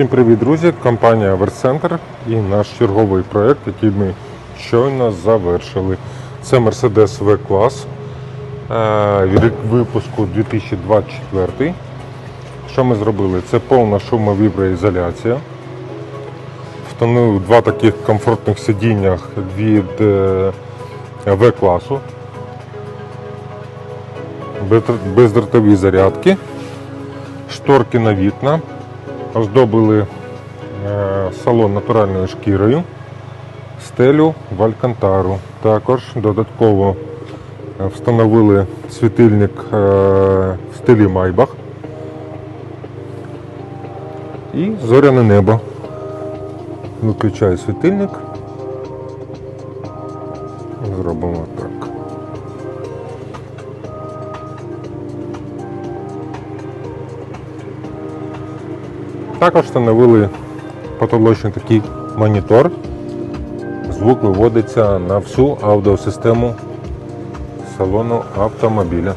Всім привіт, друзі! Компанія Версцентр і наш черговий проект, який ми щойно завершили. Це Mercedes V-клас. е, Рік випуску 2024. Що ми зробили? Це повна шумовіброізоляція. Встановили два таких комфортних сидіннях від е, V-класу. Бездротові зарядки, шторки на вікна. Оздобили е, салон натуральною шкірою, стелю в алькантару. Також додатково е, встановили світильник е, в стилі Майбах і зоряне небо. Виключаю світильник. Зробимо так. Також встановили потолочний такий монітор. Звук виводиться на всю аудіосистему салону автомобіля.